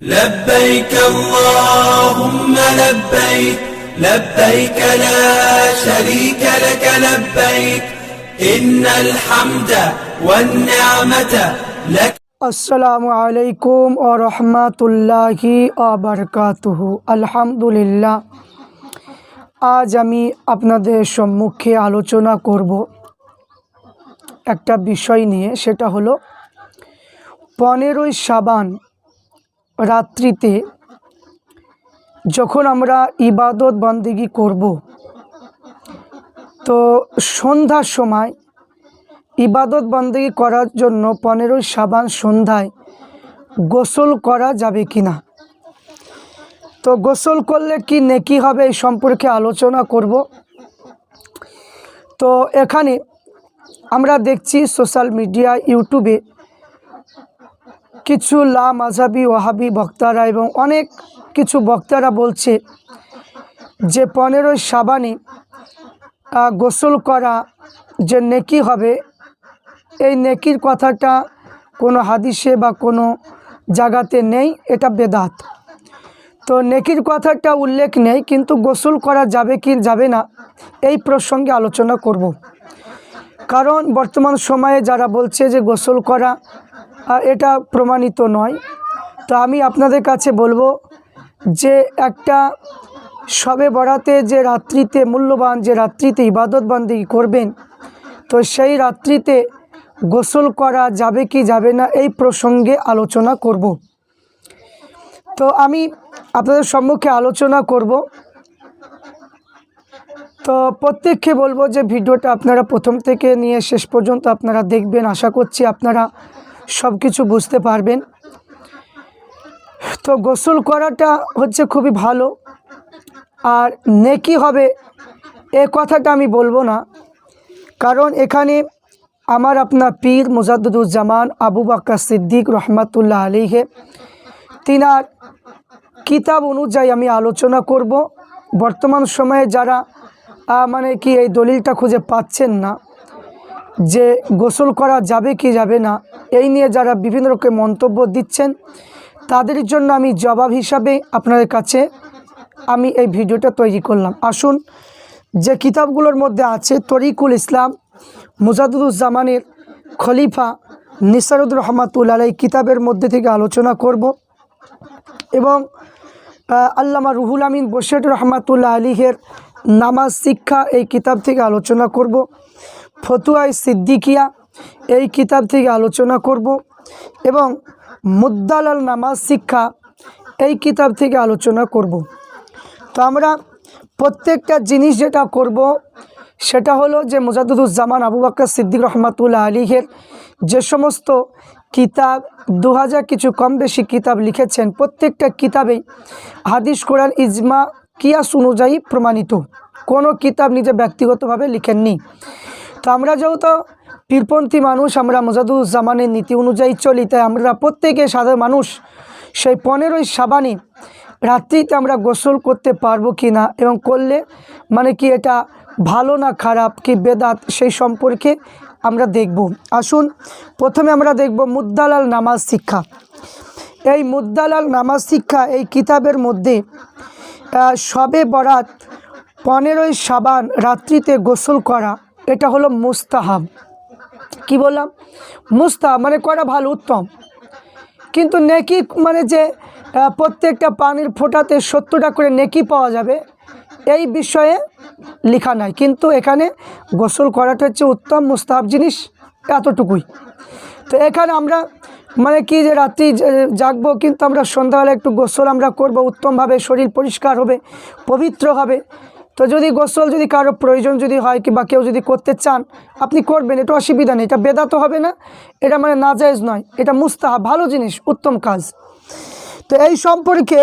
لبيك اللهم لبيك لبيك لا شريك لك لبيك إن الحمد والنعمة لك আসসালামু আলাইকুম ও রহমাতুল্লাহি আবরকাতুহ আলহামদুলিল্লাহ আজ আমি আপনাদের সম্মুখে আলোচনা করব একটা বিষয় নিয়ে সেটা হলো পনেরোই সাবান রাত্রিতে যখন আমরা ইবাদত বন্দেগি করব, তো সন্ধ্যার সময় ইবাদত বন্দেগি করার জন্য পনেরোই সাবান সন্ধ্যায় গোসল করা যাবে কি না? তো গোসল করলে কি নেকি হবে এই সম্পর্কে আলোচনা করব। তো এখানে আমরা দেখছি সোশ্যাল মিডিয়া, ইউটিউবে কিছু লা মাঝাবি ওহাবি বক্তারা এবং অনেক কিছু বক্তারা বলছে যে পনেরোই সাবানে গোসল করা যে নেকি হবে, এই নেকির কথাটা কোনো হাদিসে বা কোনো জায়গাতে নেই, এটা বেদাত তো নেকির কথাটা উল্লেখ নেই, কিন্তু গোসল করা যাবে কি যাবে না, এই প্রসঙ্গে আলোচনা করব। কারণ বর্তমান সময়ে যারা বলছে যে গোসল করা এটা প্রমাণিত নয়। তো আমি আপনাদের কাছে বলব যে একটা সবে বরাতে যে রাত্রিতে, মূল্যবান যে রাত্রিতে ইবাদত বান্দি করবেন, তো সেই রাত্রিতে গোসল করা যাবে কি যাবে না এই প্রসঙ্গে আলোচনা করব। তো আমি আপনাদের সম্মুখে আলোচনা করব। তো প্রত্যেককে বলব যে ভিডিওটা আপনারা প্রথম থেকে নিয়ে শেষ পর্যন্ত আপনারা দেখবেন। আশা করছি আপনারা সব কিছু বুঝতে পারবেন। তো গোসল করাটা হচ্ছে খুবই ভালো। আর নেকি হবে, এ কথাটা আমি বলব না। কারণ এখানে আমার আপনার পীর মুজাদ্দুজ্জামান আবু বাক্কা সিদ্দিক রহমাতুল্লাহ আলীহে তিনার কিতাব অনুযায়ী আমি আলোচনা করব। বর্তমান সময়ে যারা মানে কি এই দলিলটা খুঁজে পাচ্ছেন না, যে গোসল করা যাবে কি যাবে না এই নিয়ে যারা বিভিন্ন রকম মন্তব্য দিচ্ছেন, তাদের জন্য আমি জবাব হিসাবে আপনাদের কাছে আমি এই ভিডিওটা তৈরি করলাম। আসুন, যে কিতাবগুলোর মধ্যে আছে তরিকুল ইসলাম মুজাদুজ্জামানের খলিফা নিসারুদ রহমাতুল্লাহ এই কিতাবের মধ্যে থেকে আলোচনা করব এবং আল্লামা রুহুল আমিন বশির রহমাতুল্লাহ আলীহের নামাজ শিক্ষা এই কিতাব থেকে আলোচনা করব। ফতুয়াই সিদ্দিকিয়া এই কিতাব থেকে আলোচনা করব এবং মুদ্দালাল নামাজ শিক্ষা এই কিতাব থেকে আলোচনা করব। তো আমরা প্রত্যেকটা জিনিস যেটা করব, সেটা হলো যে মুজাদুজ্জামান আবু বাক্কর সিদ্দিক রহমাতুল্লাহ আলীহের যে সমস্ত কিতাব, দু হাজার কিছু কম বেশি কিতাব লিখেছেন, প্রত্যেকটা কিতাবেই হাদিস, কোরআন, ইজমা, কিয়াস অনুযায়ী প্রমাণিত। কোনো কিতাব নিজে ব্যক্তিগতভাবে লিখেননি। তো আমরা যেহেতু পীরপন্থী মানুষ, আমরা মোজাদুজ্জামানের নীতি অনুযায়ী চলি, তাই আমরা প্রত্যেকে সাধারণ মানুষ। সেই পনেরোই সাবানে রাত্রিতে আমরা গোসল করতে পারব কি না এবং করলে মানে কি এটা ভালো না খারাপ কি বেদাত সেই সম্পর্কে আমরা দেখব। আসুন, প্রথমে আমরা দেখব মুদ্দালাল নামাজ শিক্ষা। এই মুদ্দালাল নামাজ শিক্ষা এই কিতাবের মধ্যে সবে বরাত পনেরোই সাবান রাত্রিতে গোসল করা, এটা হলো মুস্তাহাব। কি বললাম? মুস্তাহাব মানে করা ভালো? উত্তম। কিন্তু নেকি মানে যে প্রত্যেকটা পানির ফোটাতে সত্তরটা করে নেকি পাওয়া যাবে, এই বিষয়ে লেখা নাই। কিন্তু এখানে গোসল করাটা হচ্ছে উত্তম মুস্তাহাব জিনিস এতটুকুই। তো এখানে আমরা মানে কি যে রাত্রি জাগবো, কিন্তু আমরা সন্ধ্যাবেলা একটু গোসল আমরা করব, উত্তমভাবে শরীর পরিষ্কার হবে, পবিত্র হবে। তো যদি গোসল যদি কারও প্রয়োজন যদি হয় কিংবা কেউ যদি করতে চান, আপনি করবেন, এটা অসুবিধা নেই, এটা বেদাত হবে না, এটা মানে নাজায়েজ নয়, এটা মুস্তাহা ভালো জিনিস, উত্তম কাজ। তো এই সম্পর্কে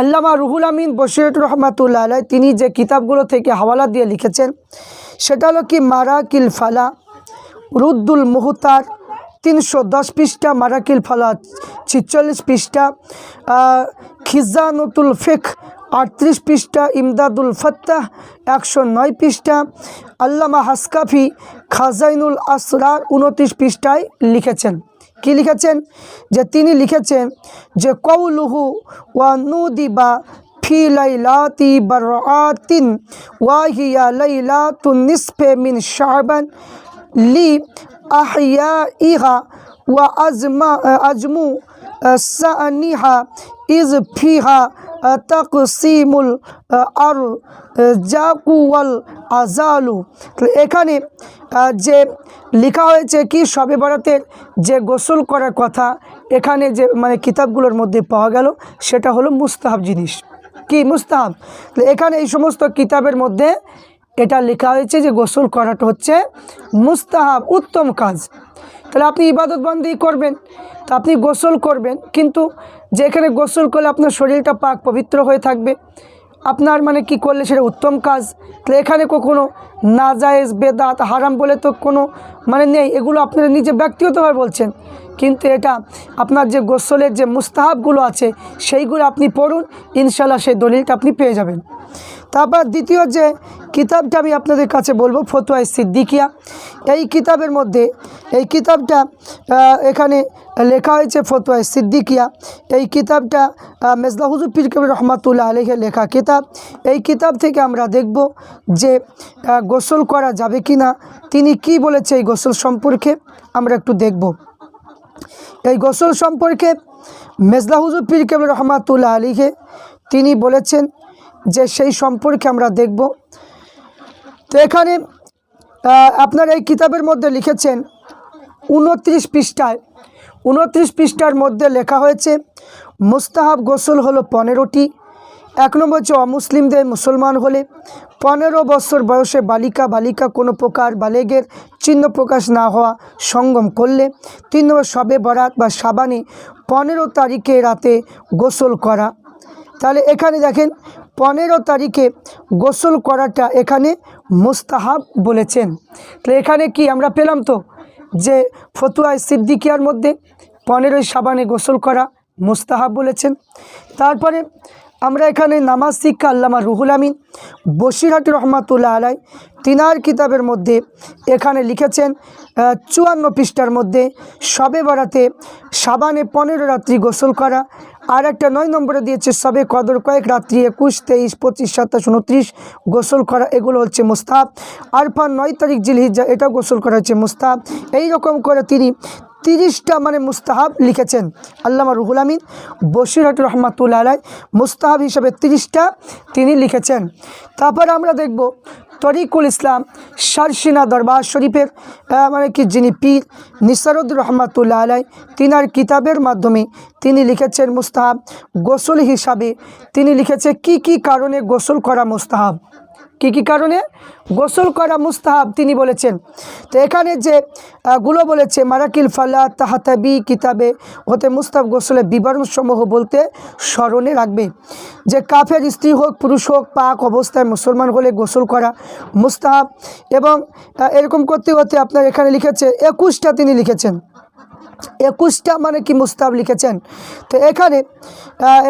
আল্লামা রুহুল আমিন বশির রহমাতুল্লাহ তিনি যে কিতাবগুলো থেকে হাওয়ালা দিয়ে লিখেছেন, সেটা হলো কি, মারাকিল ফালা, রুদ্দুল মুহতার, তিনশো দশ পৃষ্ঠা, মারাকিল ফালা, ছিচল্লিশ পৃষ্ঠা খিজানুতুল ফিক আটত্রিশ পৃষ্ঠা, ইমদাদুল ফত্তাহ একশো নয় পৃষ্ঠা, আল্লামা হাসকাফি খাজাইনুল আসরার উনত্রিশ পৃষ্ঠায় লিখেছেন। কি লিখেছেন? যে তিনি লিখেছেন যে কৌলুহু ওয়া নুদিবা ফি লাইলাতি বারাতিন ওয়াহিয়া লাইলাতুন নিসফে মিন শাবান লি আহিয়া ইহা ওয়া আজমা, আজমু সানিহা ইজ ফিহা তকসিমুল আর জাকুয়াল আজালু। এখানে যে লেখা হয়েছে কি সবে বরাতের যে গোসল করার কথা, এখানে যে মানে কিতাবগুলোর মধ্যে পাওয়া গেল, সেটা হলো মুস্তাহাব জিনিস। কি মুস্তাহাব? এখানে এই সমস্ত কিতাবের মধ্যে এটা লেখা হয়েছে যে গোসল করাটা হচ্ছে মুস্তাহাব উত্তম কাজ। তাহলে আপনি ইবাদত বন্দি করবেন, তা আপনি গোসল করবেন, কিন্তু যেখানে গোসল করলে আপনার শরীরটা পাক পবিত্র হয়ে থাকবে, আপনার মানে কি করলে সেটা উত্তম কাজ? তাহলে এখানে কখনো নাজায়েজ, বেদাত, হারাম বলে তো কোনো মানে নেই, এগুলো আপনারা নিজে ব্যক্তিগতভাবে বলছেন, কিন্তু এটা আপনার যে গোসলের যে মুস্তাহাবগুলো আছে, সেইগুলো আপনি পড়ুন ইনশাল্লাহ সেই দলিলটা আপনি পেয়ে যাবেন। তারপর দ্বিতীয় যে কিতাবটা আমি আপনাদের কাছে বলব ফতুয়াই সিদ্দিকিয়া। এই কিতাবের মধ্যে, এই কিতাবটা এখানে লেখা হয়েছে ফতুয়াই সিদ্দিকিয়া। এই কিতাবটা মেজলাহুজুর পীর কবির রহমাতুল্লাহ আলহে লেখা কিতাব। এই কিতাব থেকে আমরা দেখব যে গোসল করা যাবে কি না তিনি কি বলেছে এই গোসল সম্পর্কে আমরা একটু দেখব। এই গোসল সম্পর্কে মেজলাহুজুর পীর কবির রহমাতুল্লাহ আলীকে তিনি বলেছেন যে সেই সম্পর্কে আমরা দেখব। তো এখানে আপনার এই কিতাবের মধ্যে লিখেছেন উনত্রিশ পৃষ্ঠায়। উনত্রিশ পৃষ্ঠার মধ্যে লেখা হয়েছে, মুস্তাহাব গোসল হলো পনেরোটি। এক নম্বর হচ্ছে অমুসলিমদের মুসলমান হলে পনেরো বছর বয়সে বালিকা বালিকা কোনো প্রকার বালেগের চিহ্ন প্রকাশ না হওয়া সঙ্গম করলে। তিন নম্বর সবে বরাত বা সাবানে পনেরো তারিখে রাতে গোসল করা। তাহলে এখানে দেখেন পনেরো তারিখে গোসল করাটা এখানে মুস্তাহাব বলেছেন। তো এখানে কি আমরা পেলাম তো? যে ফতুয়ায় সিদ্দিকিয়ার মধ্যে পনেরোই সাবানে গোসল করা মুস্তাহাব বলেছেন। তারপরে আমরা এখানে নামাজ শিক্ষা আল্লামা রুহুল আমিন বসিরহাট রহমাতুল্লাহ আলাই তিনার কিতাবের মধ্যে এখানে লিখেছেন চুয়ান্ন পৃষ্ঠার মধ্যে সবে বেড়াতে সাবানে পনেরো রাত্রি গোসল করা আর একটা নয় নম্বরে দিয়েছে সবে কদর কয়েক, রাত্রি একুশ, তেইশ, পঁচিশ, সাতাশ, উনত্রিশ, গোসল করা, এগুলো হচ্ছে মোস্তাব আরফান নয় তারিখ জিলহিজা এটা গোসল করা হচ্ছে মুস্তাব এই রকম করে তিনি তিরিশটা মানে মুস্তাহাব লিখেছেন আল্লামা রুহুল আমিন বশিরহাট রহমাতুল্লাহ আলাই মুস্তাহাব হিসাবে তিরিশটা তিনি লিখেছেন। তারপর আমরা দেখব তরিকুল ইসলাম, সারসিনা দরবার শরীফের মানে কি যিনি পীর নিসারুদ্দ রহমাতুল্লাহ আলাই তিনার কিতাবের মাধ্যমে তিনি লিখেছেন মুস্তাহাব। গোসল হিসাবে তিনি লিখেছে কি কি কারণে গোসল করা মুস্তাহাব? কি কি কারণে? গোসল করা মুস্তাহাব, তিনি বলেছেন। তো এখানে যে গুলো বলেছে, মারাকিল ফাল্লা তাহাতাবি কিতাবে হতে মুস্তাহাব গোসলের বিবরণসমূহ বলতে স্মরণে রাখবে। যে কাফের স্ত্রী হোক, পুরুষ হোক, পাক অবস্থায় মুসলমান হলে গোসল করা মুস্তাহাব এবং এরকম করতে করতে আপনার এখানে লিখেছে, একুশটা তিনি লিখেছেন। একুশটা মানে কি মুস্তাব লিখেছেন। তো এখানে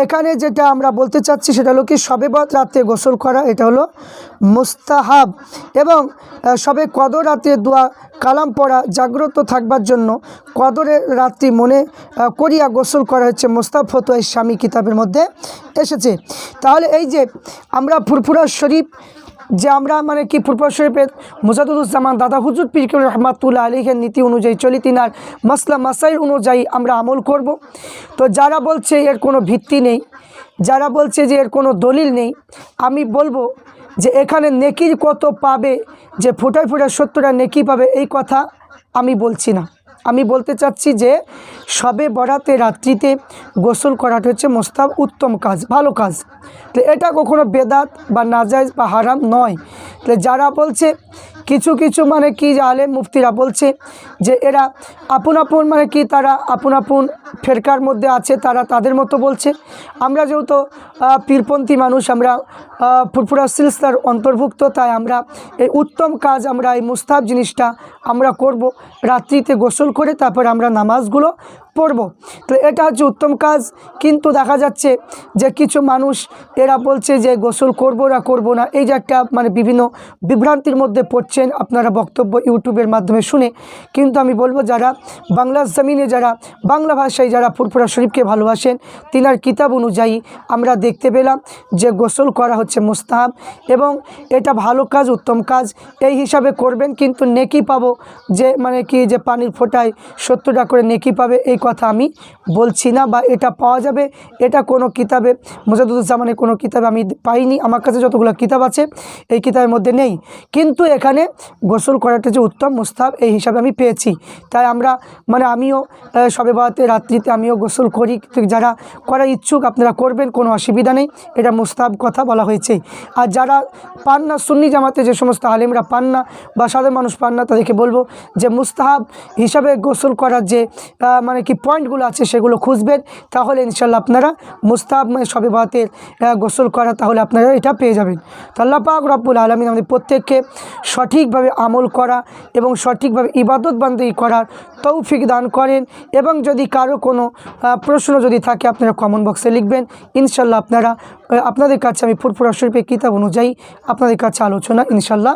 এখানে যেটা আমরা বলতে চাচ্ছি সেটা হলো কি, সবে বদ রাতে গোসল করা, এটা হলো মুস্তাহাব। এবং সবে কদর রাতে দোয়া, কালাম পড়া, জাগ্রত থাকবার জন্য কদরের রাত্রি মনে করিয়া গোসল করা হচ্ছে মোস্তাব ফতোয় স্বামী কিতাবের মধ্যে এসেছে। তাহলে এই যে আমরা ফুরফুরা শরীফ যে আমরা মানে কি ফুরফুরা শরীফের মুজাদুজ্জামান দাদা হুজুর পীর কবির রহমাতুল্লাহ আলীহের নীতি অনুযায়ী চলি তিনার মাসলা মাসাইল অনুযায়ী আমরা আমল করব। তো যারা বলছে এর কোনো ভিত্তি নেই, যারা বলছে যে এর কোনো দলিল নেই, আমি বলব যে এখানে নেকির কত পাবে, যে ফোটায় ফোটায় সত্যটা নেকি পাবে, এই কথা আমি বলছি না। আমি বলতে চাচ্ছি যে সবে বরাতে রাত্রিতে গোসল করাটা হচ্ছে মোস্তাব উত্তম কাজ, ভালো কাজ। তো এটা কখনো বেদাত বা নাজাইজ বা হারাম নয়। তাহলে যারা বলছে কিছু কিছু মানে কি আলেম মুফতিরা বলছে যে এরা আপন আপন মানে কি তারা আপন আপন ফেরকার মধ্যে আছে, তারা তাদের মতো বলছে। আমরা যেহেতু পীরপন্থী মানুষ, আমরা ফুরফুরা সিলসিলার অন্তর্ভুক্ত, তাই আমরা এই উত্তম কাজ, আমরা এই মুস্তাব জিনিসটা আমরা করব। রাত্রিতে গোসল করে তারপর আমরা নামাজগুলো পড়ব। তো এটা হচ্ছে উত্তম কাজ। কিন্তু দেখা যাচ্ছে যে কিছু মানুষ, এরা বলছে যে গোসল করব না করব না, এই যে একটা মানে বিভিন্ন বিভ্রান্তির মধ্যে পড়ছেন আপনারা বক্তব্য ইউটিউবের মাধ্যমে শুনে। কিন্তু আমি বলব যারা বাংলার জমিনে, যারা বাংলা ভাষায় যারা ফুরফুরা শরীফকে ভালোবাসেন, তিনার কিতাব অনুযায়ী আমরা দেখতে পেলাম যে গোসল করা হচ্ছে মুস্তাহাব এবং এটা ভালো কাজ, উত্তম কাজ। এই হিসাবে করবেন, কিন্তু নেকি পাবো যে মানে কি যে পানির ফোটায় সত্তরটা করে নেকি পাবে, এই কথা আমি বলছি না বা এটা পাওয়া যাবে, এটা কোনো কিতাবে মুজাদুজ্জামানের কোনো কিতাবে আমি পাইনি, আমার কাছে যতগুলো কিতাব আছে এই কিতাবের মধ্যে নেই। কিন্তু এখানে গোসল করাটা যে উত্তম মুস্তাব এই হিসাবে আমি পেয়েছি। তাই আমরা মানে আমিও সবে বাতে রাত্রিতে আমিও গোসল করি। যারা করার ইচ্ছুক আপনারা করবেন, কোনো অসুবিধা নেই। এটা মুস্তাব কথা বলা হয়েছে। আর যারা পান না, সুন্নি জামাতে যে সমস্ত আলেমরা পান না বা সাধারণ মানুষ পান না, তাদেরকে বলব যে মুস্তাহাব হিসাবে গোসল করার যে মানে কি পয়েন্টগুলো আছে, সেগুলো খুঁজবেন। তাহলে ইনশাল্লাহ আপনারা মুস্তাব মানে সবে বাতের গোসল করা, তাহলে আপনারা এটা পেয়ে যাবেন। তো আল্লাহ পাক রব্বুল আলমিন আমাদের প্রত্যেককে সঠিকভাবে আমল করা এবং সঠিকভাবে ইবাদত বান্দি করার তৌফিক দান করেন এবং যদি কারও কোনো প্রশ্ন যদি থাকে, আপনারা কমেন্ট বক্সে লিখবেন। ইনশাল্লাহ আপনারা আপনাদের কাছে আমি ফুরফুরা শরীফের কিতাব অনুযায়ী আপনাদের কাছে আলোচনা ইনশাল্লাহ